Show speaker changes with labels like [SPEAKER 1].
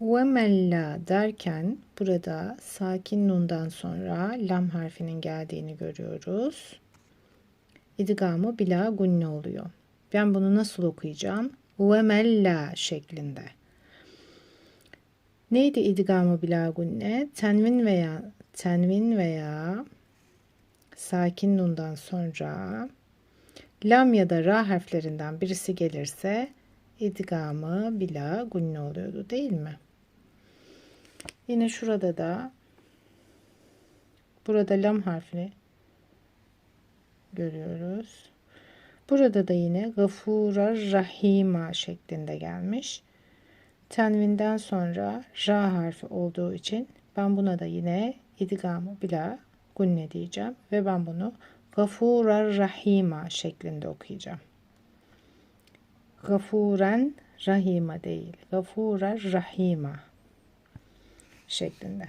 [SPEAKER 1] Ve mella derken burada sakin nundan sonra lam harfinin geldiğini görüyoruz. İdgamı bila gunne oluyor. Ben bunu nasıl okuyacağım? Ve mella şeklinde. Neydi idgamı bila gunne? Tenvin veya tenvin veya sakin nundan sonra lam ya da ra harflerinden birisi gelirse idgamı bila gunne oluyordu değil mi? Yine şurada da burada lam harfini görüyoruz. Burada da yine gafura rahima şeklinde gelmiş. Tenvinden sonra ra harfi olduğu için ben buna da yine idgamı bila gunne diyeceğim ve ben bunu gafura rahima şeklinde okuyacağım. Gafuren rahima değil. Gafura rahima şeklinde.